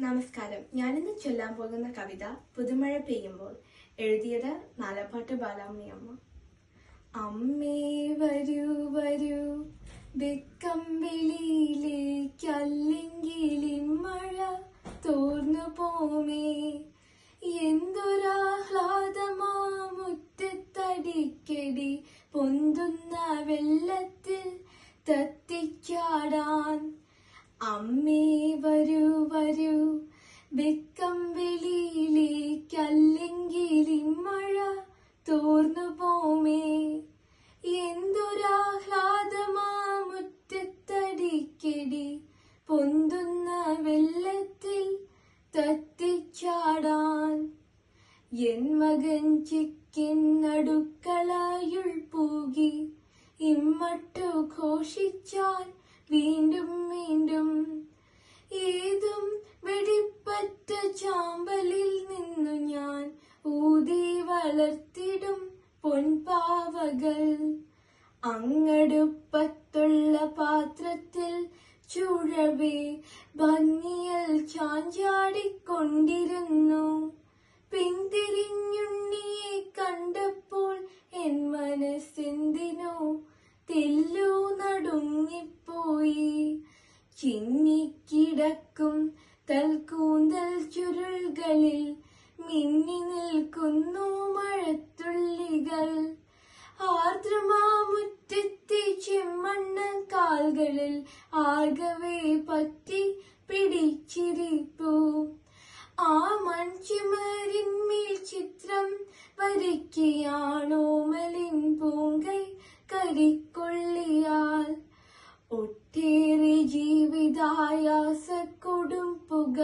നമസ്കാരം. ഞാനിന്ന് ചൊല്ലാൻ പോകുന്ന കവിത പുതുമഴ പെയ്യുമ്പോൾ എഴുതിയത് നാലപ്പാട്ട് ബാലാമ്മി അമ്മ അമ്മേ വരൂ. വരൂ വെക്കമ്പിളിയിലേക്കല്ലെങ്കിൽ മഴ തോർന്നു പോമേ. എന്തൊരാഹ്ലാദമാ മുറ്റത്തടിക്കടി പൊന്തുന്ന വെള്ളത്തിൽ തത്തിച്ചാടാൻ അമ്മേ വരൂ വരൂ. വെക്കം വെളിയിലേക്കല്ലെങ്കിൽ മഴ തോർന്നു പോമേ. എന്തൊരാഹ്ലാദമാ മുറ്റത്തടിക്കടി. പൊന്തുന്ന വെള്ളത്തിൽ തത്തിച്ചാടാൻ എൻ മകൻ ചിക്കൻ പൂകി. ഇമ്മട്ടു ഘോഷിച്ചാൽ വീണ്ടും വീണ്ടും ഏതും വെടിപ്പറ്റ ചാമ്പലിൽ നിന്നു ഞാൻ ഊതി വളർത്തിടും പൊൻപാവകൾ. അങ്ങടുപ്പത്തുള്ള പാത്രത്തിൽ ചുഴവേ ഭംഗിയൽ ചാഞ്ചാടിക്കൊണ്ടിരുന്നു. പിന്തിരിഞ്ഞുണ്ണിയെ കണ്ടപ്പോൾ എൻ മനസ്സെന്തിനോ ചുരുൾകളിൽ മിന്നി നിൽക്കുന്നു മഴത്തുള്ളികൾ. ആർദ്രമാമുറ്റത്തെ ചെമ്മണ്ണ കാൽകളിൽ ആകവേ പറ്റി പിടിച്ചിരിപ്പു. ആ മൺചിമരിന്മേൽ ചിത്രം വരയ്ക്കുകയാണോമലിൻ പൂങ്കൈ കരിക്കൊള്ളിയാൽ ഒട്ടേറെ ജീവിതായാസ കൊടും പുക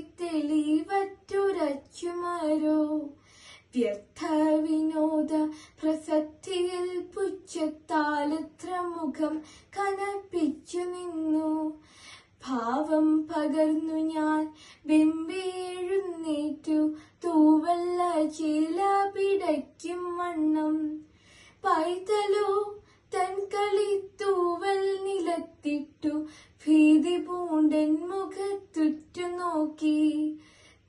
തട്ടിത്തെളിവറ്റുരച്ചുമരോ വ്യർത്ഥ വിനോദ പ്രസക്തിയിൽ പുച്ഛത്താലത്ര മുഖം കനപ്പിച്ചു നിന്നു. ഭാവം പകർന്നു ഞാൻ ബിംബെഴുന്നേറ്റു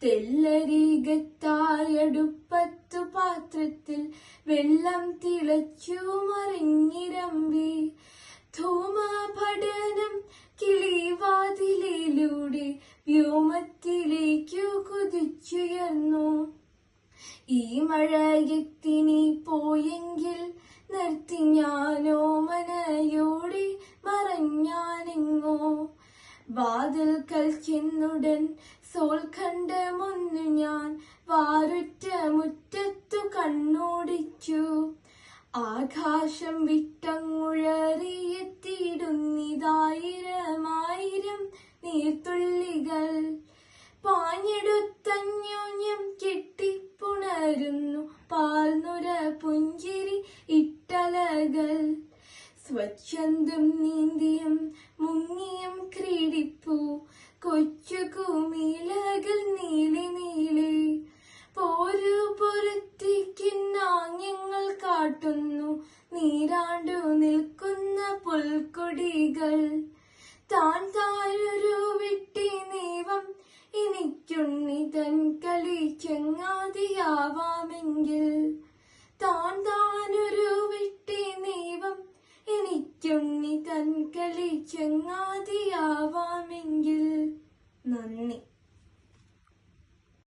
തെല്ലരികത്തായടുപ്പത്തു പാത്രത്തിൽ വെള്ളം തിളച്ചു മറിഞ്ഞിരമ്പി. ധൂമപഠനം കിളിവാതിലിലൂടെ വ്യോമത്തിലേക്കു കുതിച്ചുയർന്നു. ഈ മഴയത്തിനി പോയെങ്കിൽ നിർത്തി ഞാനോ മനയോടെ മറഞ്ഞാനെങ്ങോ. വാതിൽക്കൽ ചെന്നുടൻ സോൾ കണ്ടമൊന്നു സ്വച്ഛന്ദം നീന്തിയും മുങ്ങിയും ക്രീഡിപ്പു. കൊച്ചു കുമിലകൾ നീലി നീലി പോരു പുറത്തേക്കിന്നാങ്യങ്ങൾ കാട്ടുന്നു. നീരാണ്ടു നിൽക്കുന്ന പുൽക്കൊടികൾ. താൻ താരൊരു വിട്ടി നീവം എനിക്കുണ്ണി തൻ കളി ചങ്ങാതിയാവാമെങ്കിൽ എനിക്കുണ്ണി തൻ കളി ചങ്ങാതിയാവാമെങ്കിൽ നന്ദി.